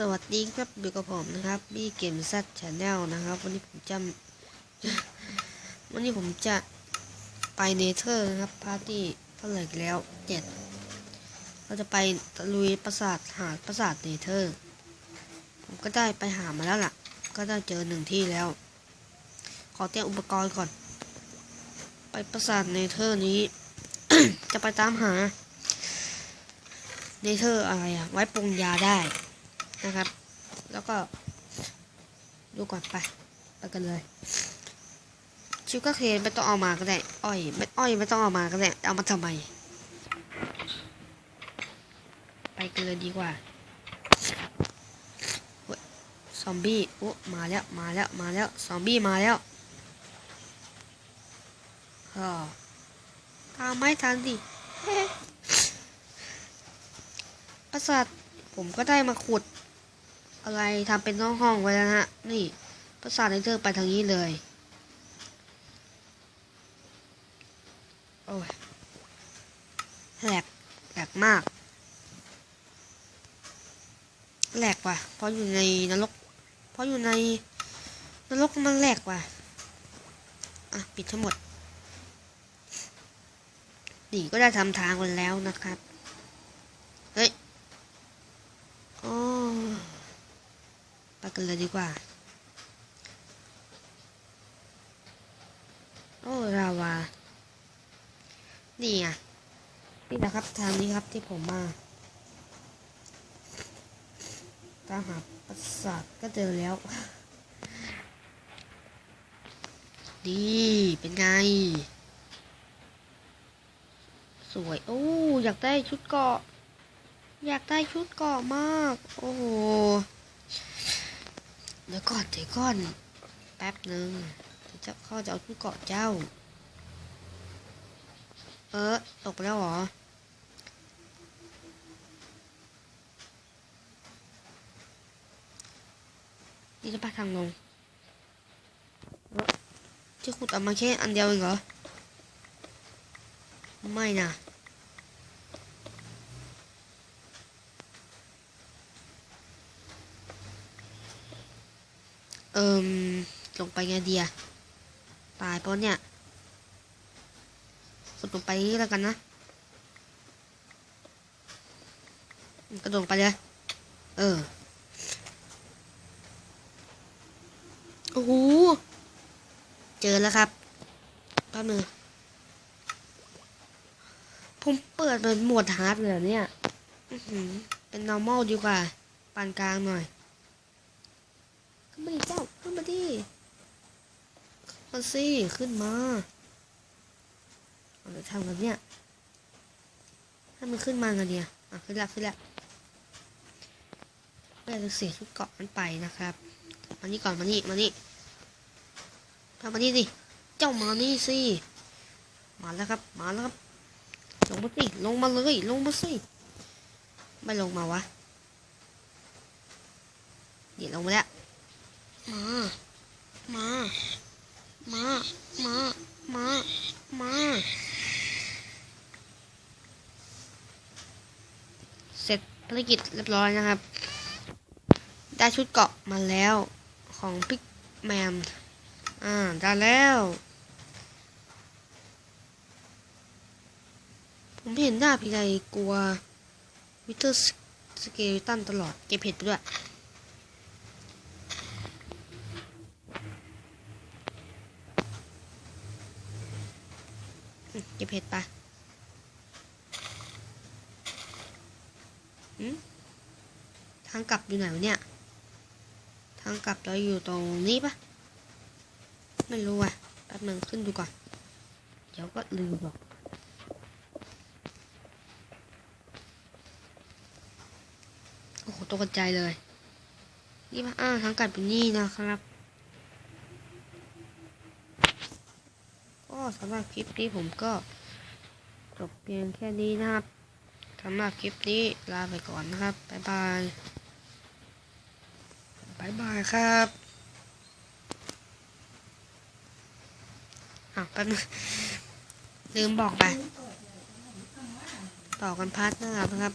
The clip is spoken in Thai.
สวัสดีครับอยู่กับผมนะครับบี้เกมซัดชาแนลนะครับ วันนี้ผมจะวันนี้ผมจะไปเนเธอร์นะครับพาร์ตี้เท่าไหร่แล้วเจ็ดเราจะไปตะลุยปราสาทหาปราสาทเนเธอร์ ผมก็ได้ไปหามาแล้วล่ะ ก็ได้เจอหนึ่งที่แล้ว ขอเตรียมอุปกรณ์ก่อน ไปปราสาทเนเธอร์นี้ จะไปตามหาเนเธอร์อะไรอะไว้ปรุงยาได้ นะครับ แล้วก็ ดูก่อนไปไปกันเลย ชิวก็เคนไม่ต้องเอามาก็ได้ อ้อยไม่อ้อยไม่ต้องเอามาก็ได้ เอามาทำไม ไปกันเลยดีกว่าซอมบี้โอ้มาแล้ว มาแล้ว มาแล้ว ซอมบี้มาแล้วฮ่าตามไม่ทันดิประสาทผมก็ได้มาขุด อะไรทำเป็นห้องห้องไว้แล้วนะฮะ นี่ประสาทในเธอไปทางนี้เลย โอ้ยแหลกแหลกมากแหลกว่ะ เพราะอยู่ในนรก เพราะอยู่ในนรกมันแหลกว่ะ อะ ปิดทั้งหมดนี่ก็ได้ทำทางกันแล้วนะครับ เฮ้ย โอ้ไป กันเลยดีกว่า โอ้ราวา นี่ไงนี่นะครับทางนี้ครับที่ผมมาตามหาปราสาทก็เจอแล้วดีเป็นไง สวย โอ้ อยากได้ชุดเกาะ อยากได้ชุดเกาะมาก โอ้โห เดี๋ยวก่อนเดี๋ยวก่อน แป๊บหนึ่งเจะเข้าจะเอาชุดเกาะเจ้า เออตกไปแล้วเหรอ นี่จะไปทางลงที่ขุดเอามาแค่อันเดียวเองเหรอ ไม่นะ เอิมลงไปไงเดียตายเพราะเนี่ยกดลงไปนี่แล้วกันนะกระโดดลงไปเลย เออ โอ้โห เจอแล้วครับแป๊บนึงผมเปิดเป็นโหมดฮาร์ดเลยเนี่ย เป็น normal ดีกว่า ปานกลางหน่อย ขึ้นมาดิเจ้าขึ้นมาดิมาสิขึ้นมาเอาจะทำกันเนี่ยให้มันขึ้นมากันเนี่ยอะขึ้นละขึ้นละเพื่อจะเสียชุดเกาะมันไปนะครับมานี่ก่อนมานี่มานี่ทำมานี่สิเจ้ามานี่สิมาแล้วครับมาแล้วครับลงมาสิลงมาเลยลงมาสิไม่ลงมาวะเดี๋ยวลงมาแล้ว มา มา มา มา มา มาเสร็จภารกิจเรียบร้อยนะครับ ได้ชุดเกาะมาแล้วของพิกแมนอ่า ได้แล้ว ผมเห็นหน้าพี่ใดกลัววิเทอร์สเกลตันตลอด เก็บเห็ดไปด้วย เก็บเห็ดปอืมทางกลับอยู่ไหนวะเนี่ย ทางกลับเราอยู่ตรงนี้ปะไม่รู้อะแป๊บนึงขึ้นดูก่อน เดี๋ยวก็ลืมหรอก โอ้โหตกใจเลย นี่ปะอ้าวทางกลับอยู่นี่นะครับ สำหรับคลิปนี้ผมก็จบเพียงแค่นี้นะครับสำหรับคลิปนี้ลาไปก่อนนะครับ บ๊ายบาย บ๊ายบายครับอะแป๊บลืมบอกไป ต่อกันพาร์ทหน้านะครับ